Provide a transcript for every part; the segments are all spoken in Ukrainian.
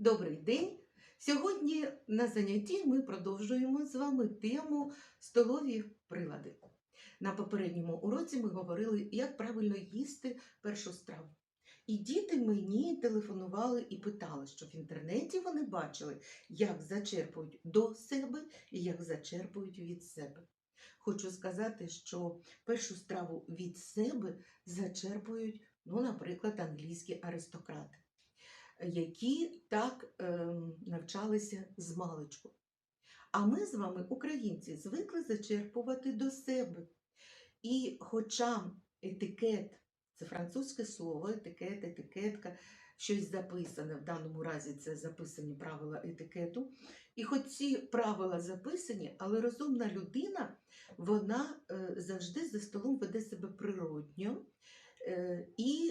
Добрий день! Сьогодні на занятті ми продовжуємо з вами тему столові прилади. На попередньому уроці ми говорили, як правильно їсти першу страву. І діти мені телефонували і питали, що в інтернеті вони бачили, як зачерпують до себе і як зачерпують від себе. Хочу сказати, що першу страву від себе зачерпують, ну, наприклад, англійські аристократи які так ем, навчалися з маличку. А ми з вами, українці, звикли зачерпувати до себе. І хоча етикет, це французьке слово, етикет, етикетка, щось записане, в даному разі це записані правила етикету. І хоч ці правила записані, але розумна людина, вона е, завжди за столом веде себе природньо е, і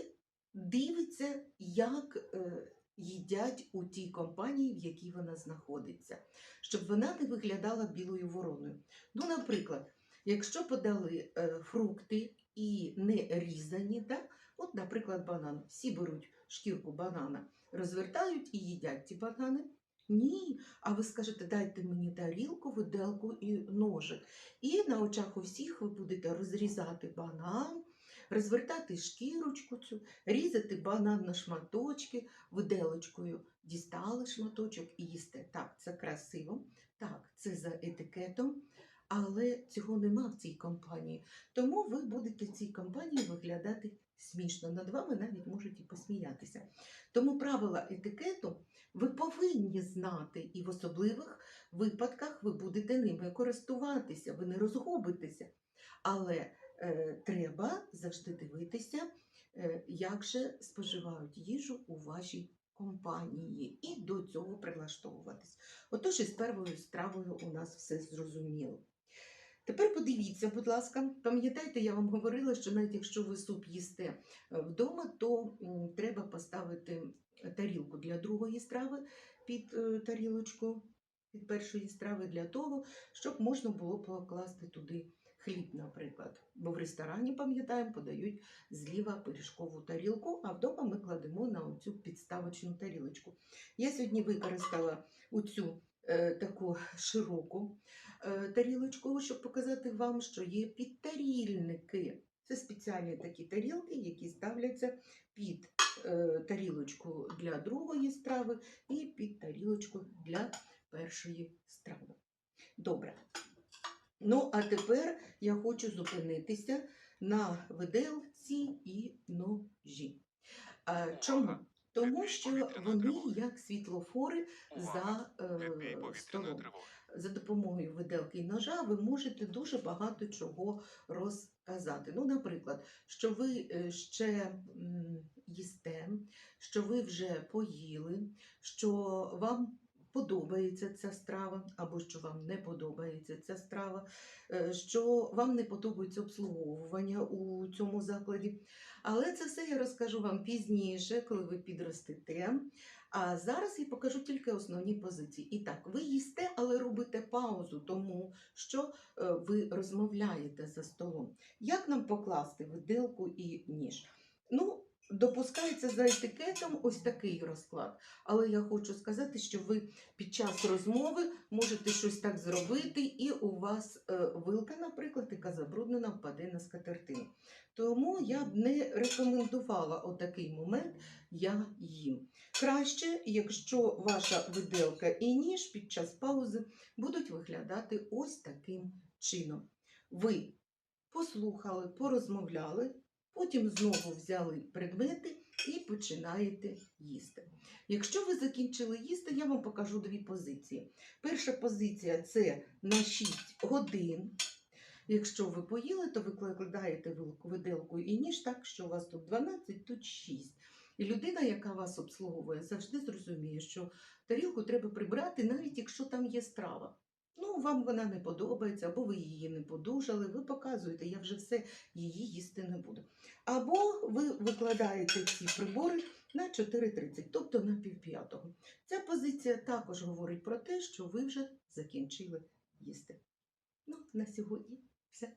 дивиться, як е, їдять у тій компанії, в якій вона знаходиться, щоб вона не виглядала білою вороною. Ну, наприклад, якщо подали е, фрукти і не різані, так? от, наприклад, банан, всі беруть шкірку банана, розвертають і їдять ті банани. Ні, а ви скажете, дайте мені тарілку, виделку і ножик. І на очах у всіх ви будете розрізати банан, розвертати шкірочку цю, різати банан на шматочки, виделочкою дістали шматочок і їсте. Так, це красиво, так, це за етикетом, але цього нема в цій компанії. Тому ви будете в цій компанії виглядати смішно. Над вами навіть можуть і посміятися. Тому правила етикету ви повинні знати, і в особливих випадках ви будете ними користуватися, ви не розгубитеся. Але треба завжди дивитися, е, як же споживають їжу у вашій компанії, і до цього прилаштовуватись. Отож, із першою стравою у нас все зрозуміло. Тепер подивіться, будь ласка, пам'ятаєте, я вам говорила, що навіть якщо ви суп їсте е, вдома, то треба поставити тарілку для другої страви під е, тарілочку, під першої страви для того, щоб можна було покласти туди хліб, наприклад. Бо в ресторані, пам'ятаємо, подають зліва пиріжкову тарілку, а вдома ми кладемо на оцю підставочну тарілочку. Я сьогодні використала оцю е, таку широку е, тарілочку, щоб показати вам, що є підтарільники. Це спеціальні такі тарілки, які ставляться під е, тарілочку для другої страви і під тарілочку для першої страви. Добре. Ну, а тепер я хочу зупинитися на виделці і ножі. А, чому? Тому що вони як світлофори за е, столом. За допомогою виделки і ножа ви можете дуже багато чого розказати. Ну, наприклад, що ви е, ще їсте, що ви вже поїли, що вам подобається ця страва, або що вам не подобається ця страва, е, що вам не подобається обслуговування у цьому закладі. Але це все я розкажу вам пізніше, коли ви підростете. А зараз я покажу тільки основні позиції. І так, ви їсте, але робите паузу, тому що е, ви розмовляєте за столом. Як нам покласти виделку і ніж? Допускається за етикетом ось такий розклад. Але я хочу сказати, що ви під час розмови можете щось так зробити, і у вас е, вилка, наприклад, яка забруднена, впаде на скатертину. Тому я б не рекомендувала отакий момент я їм. Краще, якщо ваша виделка і ніж під час паузи будуть виглядати ось таким чином. Ви послухали, порозмовляли, потім знову взяли предмети і починаєте їсти. Якщо ви закінчили їсти, я вам покажу дві позиції. Перша позиція це на 6 годин. Якщо ви поїли, то ви кладаєте виделку і ніж так, що у вас тут 12, тут 6. І людина, яка вас обслуговує, завжди зрозуміє, що тарілку треба прибрати, навіть якщо там є страва. Ну, вам вона не подобається, або ви її не подужали, ви показуєте, я вже все її їсти не буду. Або ви викладаєте ці прибори на 4.30, тобто на півп'ятого. Ця позиція також говорить про те, що ви вже закінчили їсти. Ну, на сьогодні все.